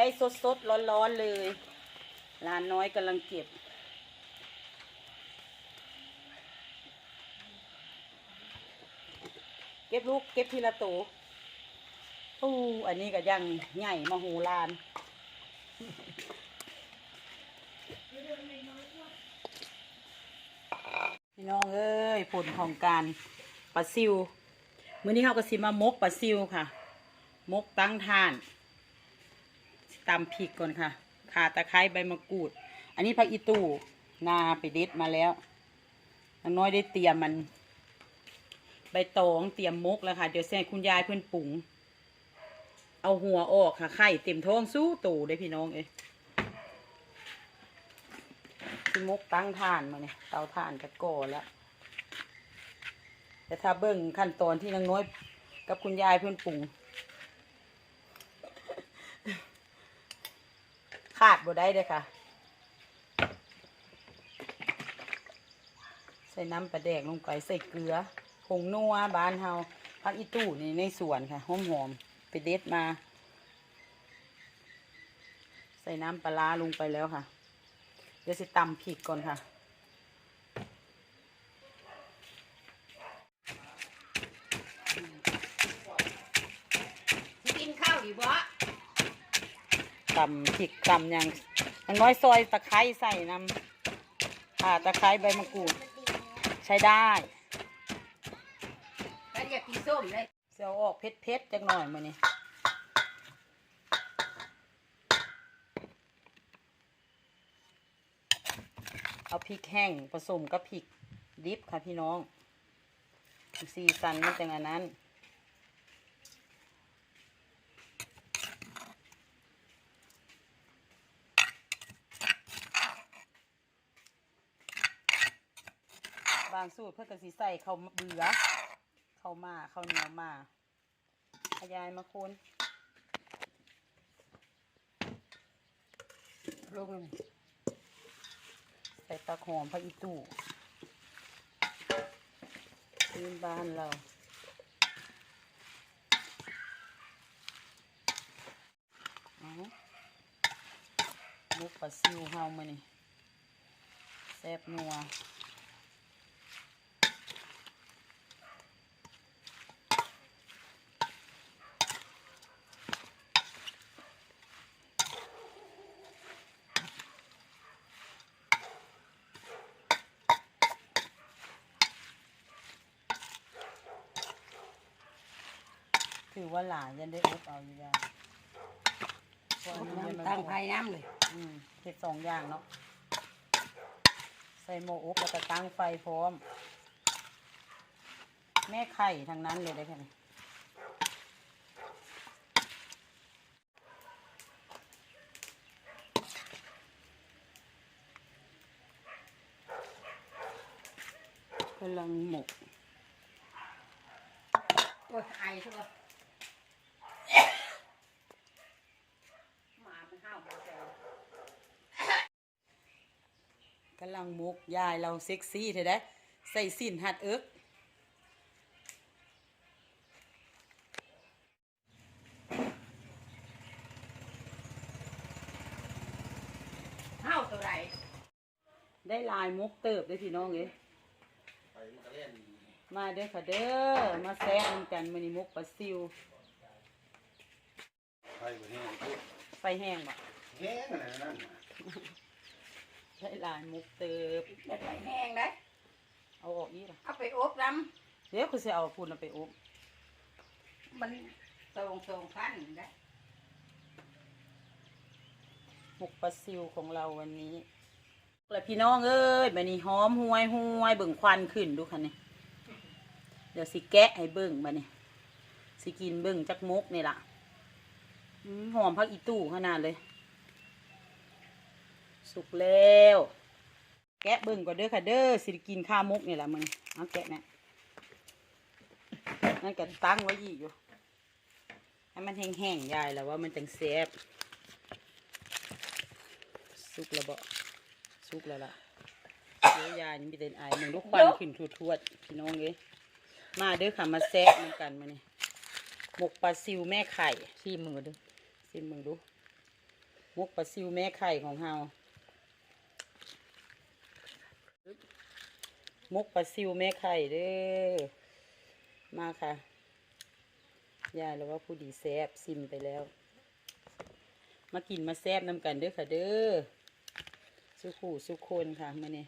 ได้สดสดร้อนร้อนๆเลยลานน้อยกำลังเก็บ เก็บลูกเก็บทีละตัวอู้อันนี้ก็ยังใหญ่มาหูลานพี่น้องเอ้ยผลของการปลาซิว มื้อนี้เขาก็สิมามกปลาซิวค่ะ มกตั้งทาน ตำพริกก่อนค่ะ ข่าตะไคร้ใบมะกรูด อันนี้ผักอีตู่นาไปเด็ดมาแล้วนางน้อยได้เตรียมมัน ใบตองเตรียมมกแล้วค่ะ เดี๋ยวแซ่คุณยายเพื่อนปรุงเอาหัวออกค่ะไข่เต็มท้องสู้ตู่ได้พี่น้องเอ้ยที่มกตั้งทานมาเนี่ยเตาถ่านจะก่อแล้วแต่ถ้าเบิ่งขั้นตอนที่นางน้อยกับคุณยายเพื่อนปรุง ขาดบ่ได้เลยค่ะ ใส่น้ำปลาแดกลงไปใส่เกลือผงนัวบ้านเฮาพักอีตู้นี่ในสวนค่ะหอมหอมๆไปเด็ดมา ใส่น้ำปลาลงไปแล้วค่ะ เดี๋ยวสิตำพริกก่อนค่ะกินข้าวดีบ่ ตำพริกตำอย่างอย่างน้อยซอยตะไคร้ใส่น้ำข่าตะไคร้ใบมะกรูดใช้ได้แล้วอยากกินส้มเลยเสียวออกเผ็ดๆจักหน่อยมานี่เอาพริกแห้งผสมกับพริกดิบค่ะพี่น้อง สีสันมันจังอันนั้นางสูตรเพื่อกันสีใส่เขาวเบื่อเข้าวมาเข้าวเหนียวมาขยายมาคนลงเลยใส่ตะหอมพระอีตู่พื้นบ้านเราเอามุกปลาซิวเฮามานี่แซ่บนัว ถือว่าหลานยันได้อบเอาอยู่ยังเพราะอันนี้มันทางภายน้ำเลยอืมเห็ดสองอย่างเนาะ ใส่หม้ออบแล้วก็ตั้งไฟพร้อม แม่ไข่ทางนั้นเลยได้แค่นี้กำลังหมก โอ้ยไอใช่ปะหมามันห้าวบ่แซว กำลังมุกยายเราเซ็กซี่เธอได้ใส่สินหัดเอิกห้าวตัวไรได้ลายมุกเติบได้พี่น้องเอ้ยมาเด้อค่ะเด้อมาแซะนำกันมันนี่มุกปลาซิว ไปบ่แห้งพูดไฟแห้งบ่แห้งอะไรนั่น น่ะได้ลายมุกเติบเด็ดไปแห้งได้ เอาออกอีกล่ะเอาไปอบน้เดี๋ยวคุณจะเอาพูนเอาไปอบำมันตรงตรงพันได้มุกปลาซิวของเราวันนี้แล้วพี่น้องเอ้ยบันนี้หอมหวยหวยเบิ่งควันขึ้นดูค่ะนี่เดี๋ยวสิแกะให้เบิ่งบันนี้สิกินเบิ่งจักมุกนี่ล่ะอืมหอมพักอีตู้ขนาดเลย สุกแล้ว แกะเบิ่งก่อนเด้อค่ะเด้อสิได้กินข้าวมุกนี่แหละมึงเอาแกะแม่นั่นกันตั้งไว้อีกอยู่ ให้มันแห้งๆยายแล้วว่ามันจังแซ่บสุกแล้วบ่สุกแล้วล่ะเดี๋ยวยายนี่มีแต่ไอายมึงลูกควันขึ้นทวดๆพี่น้องเอ้ยมาเด้อค่ะมาแซ่บนำกันมาเนี่ยหมกปลาซิวแม่ไข่ซีมือดูซิมมึงดูมกปลาซิวแม่ไข่ของเฮา มกปลาซิวแม่ไข่เด้อมาค่ะยายแล้วว่าผู้ดีแซบซิมไปแล้ว มากินมาแซบน้ำกันเด้อค่ะเด้อสุขูสุขคนค่ะมาเนี้